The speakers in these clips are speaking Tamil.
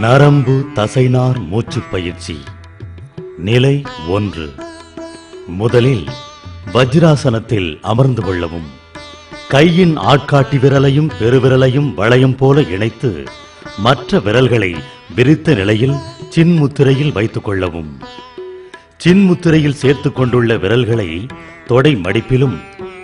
நரம்பு தசைனார் மூச்சு பயிற்சி. நிலை ஒன்று. முதலில் வஜ்ராசனத்தில் அமர்ந்து கொள்ளவும். கையின் ஆட்காட்டி விரலையும் பெருவிரலையும் வளையம் போல இணைத்து மற்ற விரல்களை விரித்த நிலையில் சின்முத்திரையில் வைத்துக் கொள்ளவும். சின்முத்திரையில் சேர்த்துக் கொண்டுள்ள விரல்களை தொடை மடிப்பிலும்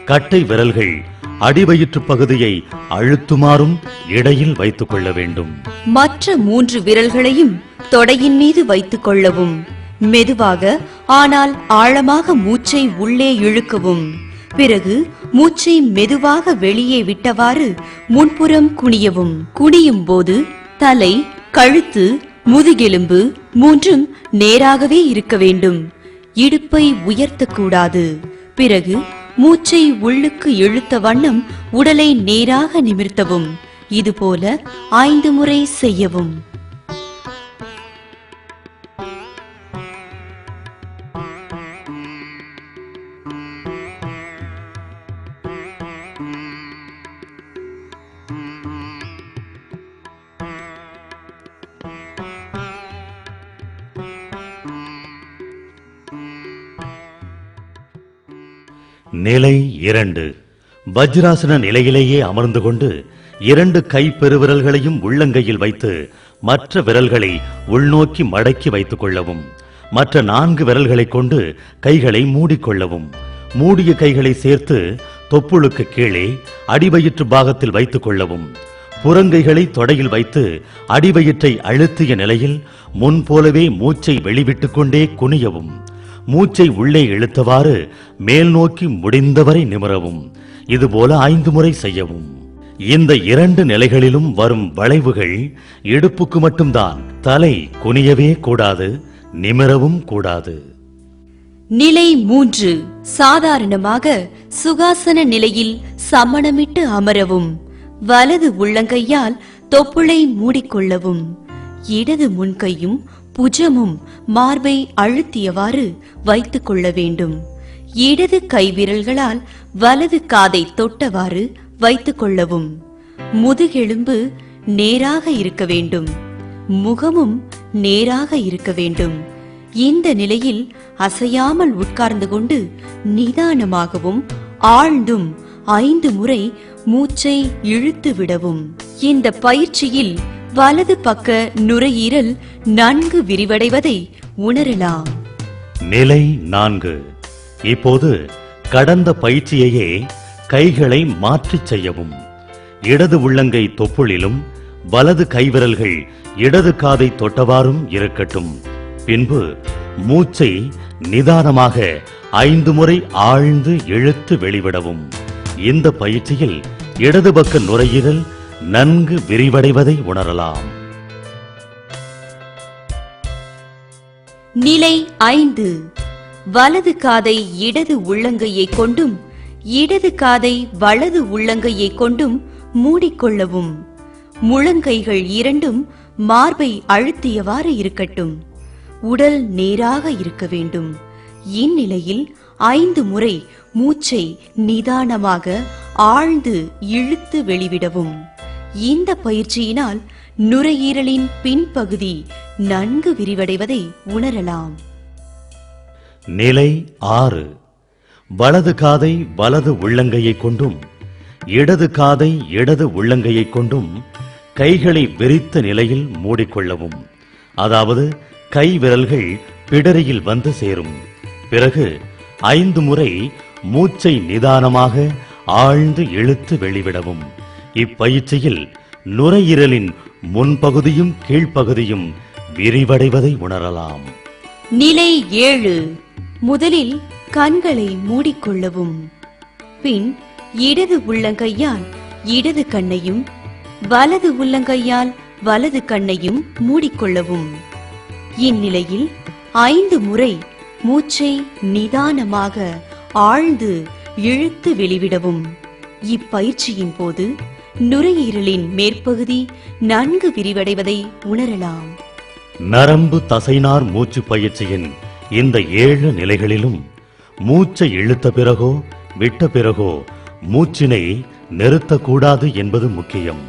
கட்டை விரல்கள் அடிவயிற்று பகுதியை அழுத்துமாறும் இடையில் வைத்துக் கொள்ள வேண்டும். மற்ற மூன்று விரல்களையும் தொடையின் மீது வைத்துக் கொள்ளவும். மெதுவாக ஆனால் ஆழமாக மூச்சை உள்ளே இழுக்கவும். பிறகு மூச்சை மெதுவாக வெளியே விட்டவாறு முன்புறம் குனியவும். குனியும் போது தலை கழுத்து முதுகெலும்பு மூன்றும் நேராகவே இருக்க வேண்டும். இடுப்பை உயர்த்தக்கூடாது. பிறகு மூச்சை உள்ளுக்கு இழுத்த வண்ணம் உடலை நேராக நிமிர்த்தவும். இதுபோல ஐந்து முறை செய்யவும். நிலை இரண்டு. வஜ்ராசன நிலையிலேயே அமர்ந்து கொண்டு இரண்டு கை பெருவிரல்களையும் உள்ளங்கையில் வைத்து மற்ற விரல்களை உள்நோக்கி மடக்கி வைத்துக் கொள்ளவும் மற்ற நான்கு விரல்களை கொண்டு கைகளை மூடிக்கொள்ளவும் மூடிய கைகளை சேர்த்து தொப்புளுக்கு கீழே அடிவயிற்று பாகத்தில் வைத்துக் கொள்ளவும் புறங்கைகளை தொடையில் வைத்து அடிவயிற்றை அழுத்திய நிலையில் முன்போலவே மூச்சை வெளிவிட்டு கொண்டே குனியவும் மூச்சை உள்ளே இழுத்தவாறு மேல் நோக்கி முடிந்தவரை நிமிரவும். இதுபோல ஐந்து முறை செய்யவும். இந்த இரண்டு நிலைகளிலும் வரும் வளைவுகள் இடுப்புக்கு மட்டும்தான். தலை குனியவே கூடாது நிமிரவும் கூடாது. நிலை மூன்று. சாதாரணமாக சுகாசன நிலையில் சமணமிட்டு அமரவும். வலது உள்ளங்கையால் தொப்புளை மூடிக்கொள்ளவும். இடது முன்கையும் புஜமும் மார்பை அழுத்தியவாறு வைத்துக் கொள்ள வேண்டும். இடது கைவிரல்களால் வலது காதை தொட்டவாறு வைத்துக் கொள்ளவும். முதுகெலும்பு நேராக இருக்க வேண்டும். முகமும் நேராக இருக்க வேண்டும். இந்த நிலையில் அசையாமல் உட்கார்ந்து கொண்டு நிதானமாகவும் ஆழ்ந்தும் ஐந்து முறை மூச்சை இழுத்து விடவும். இந்த பயிற்சியில் வலது பக்க நுரையீரல் நன்கு விரிவடைவதை உணரலாம். நிலை நான்கு. இப்போது கடந்த பயிற்சியையே கைகளை மாற்றிச் செய்யவும். இடது உள்ளங்கை தொப்புளிலும் வலது கைவிரல்கள் இடது காதை தொட்டவாறும் இருக்கட்டும். பின்பு மூச்சை நிதானமாக ஐந்து முறை ஆழ்ந்து இழுத்து வெளிவிடவும். இந்த பயிற்சியில் இடது பக்க நுரையீரல் நன்கு விரிவடைவதை உணரலாம். நிலை ஐந்து. வலது காதை இடது உள்ளங்கையை கொண்டும் இடது காதை வலது உள்ளங்கையை கொண்டும் மூடிக்கொள்ளவும். முழங்கைகள் இரண்டும் மார்பை அழுத்தியவாறு இருக்கட்டும். உடல் நேராக இருக்க வேண்டும். இந்நிலையில் ஐந்து முறை மூச்சை நிதானமாக ஆழ்ந்து இழுத்து வெளிவிடவும். இந்த பயிற்சியினால் நுரையீரலின் பின்பகுதி நன்கு விரிவடைவதை உணரலாம். நிலை ஆறு. வலது காதை வலது உள்ளங்கையை கொண்டும் இடது காதை இடது உள்ளங்கையை கொண்டும் கைகளை விரித்த நிலையில் மூடிக்கொள்ளவும். அதாவது கை விரல்கள் பிடரியில் வந்து சேரும். பிறகு ஐந்து முறை மூச்சை நிதானமாக ஆழ்ந்து இழுத்து வெளிவிடவும். இப்பயிற்சியில் நுரையீரலின் முன்பகுதியும் கீழ்ப்பகுதியும் விரிவடைவதை உணரலாம். நிலை ஏழு. முதலில் கண்களை மூடிக்கொள்ளவும். பின் இடது உள்ளங்கையால் இடது கண்ணையும் வலது உள்ளங்கையால் வலது கண்ணையும் மூடிக்கொள்ளவும். இந்நிலையில் ஐந்து முறை மூச்சை நிதானமாக ஆழ்ந்து இழுத்து வெளிவிடவும். இப்பயிற்சியின் போது நுரையீரலின் மேற்பகுதி நன்கு விரிவடைவதை உணரலாம். நரம்பு தசைநார் மூச்சு பயிற்சியின் இந்த ஏழு நிலைகளிலும் மூச்சை இழுத்த பிறகோ விட்ட பிறகோ மூச்சினை நிறுத்தக்கூடாது என்பது முக்கியம்.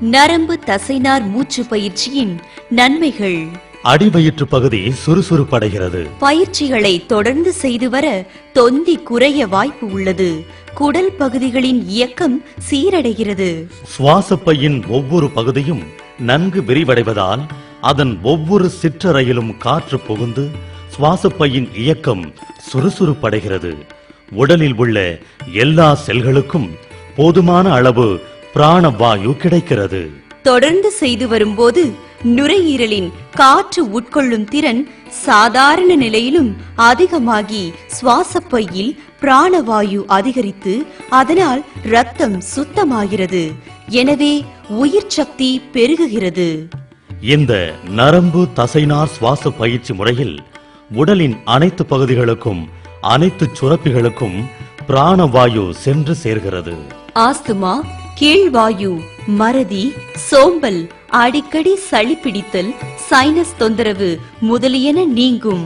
நரம்பு தசைநார் மூச்சு பயிற்சியின் நன்மைகள் அடிவயிற்று பகுதி சுறுசுறுப்படைகிறது. பயிற்சிகளை தொடர்ந்து செய்து வர தொந்தி குறைய வாய்ப்பு உள்ளது. குடல் பகுதிகளின் இயக்கம் சீரடைகிறது. சுவாசப்பையின் ஒவ்வொரு பகுதியும் நன்கு விரிவடைவதால் அதன் ஒவ்வொரு சிற்றறையிலும் காற்று புகுந்து சுவாசப்பையின் இயக்கம் சுறுசுறுப்படைகிறது. உடலில் உள்ள எல்லா செல்களுக்கும் போதுமான அளவு பிராணவாயு கிடைக்கிறது. தொடர்ந்து செய்து வரும்போது நுரையீரலின் காற்று உட்கொள்ளும் திறன் சாதாரண நிலையிலும் அதிகமாகி சுவாசப்பையில் பிராணவாயு அதிகரித்து அதனால் ரத்தம் சுத்தமாகிறது. எனவே உயிர் சக்தி பெருகுகிறது. இந்த நரம்பு தசைநார் சுவாச பயிற்சி முறையில் உடலின் அனைத்து பகுதிகளுக்கும் அனைத்து சுரப்பிகளுக்கும் பிராணவாயு சென்று சேர்கிறது. ஆஸ்துமா கீழ்வாயு மறதி சோம்பல் அடிக்கடி சளி பிடித்தல் சைனஸ் தொந்தரவு முதலியன நீங்கும்.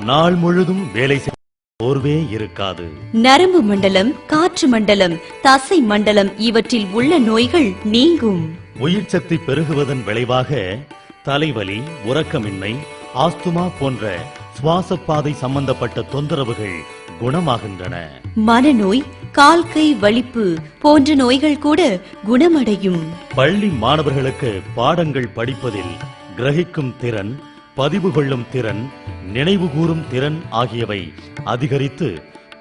நாள் முழுதும் வேலை சோர்வே இருக்காது. நரம்பு மண்டலம் காற்று மண்டலம் தசை மண்டலம் இவற்றில் உள்ள நோய்கள் நீங்கும். உயிர் சக்தி பெருகுவதன் விளைவாக தலைவலி உறக்கமின்மை ஆஸ்துமா போன்ற சுவாசப்பாதை சம்பந்தப்பட்ட தொந்தரவுகள் குணமாகின்றன. மனநோய் கால் கை வலிப்பு போன்ற நோய்கள் கூட குணமடையும். பள்ளி மாணவர்களுக்கு பாடங்கள் படிப்பதில் கிரகிக்கும் திறன் பதிவு கொள்ளும் திறன் நினைவு கூறும் திறன் ஆகியவை அதிகரித்து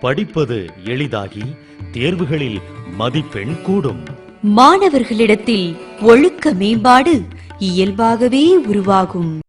படிப்பது எளிதாகி தேர்வுகளில் மதிப்பெண் கூடும். மாணவர்களிடத்தில் ஒழுக்க மேம்பாடு இயல்பாகவே உருவாகும்.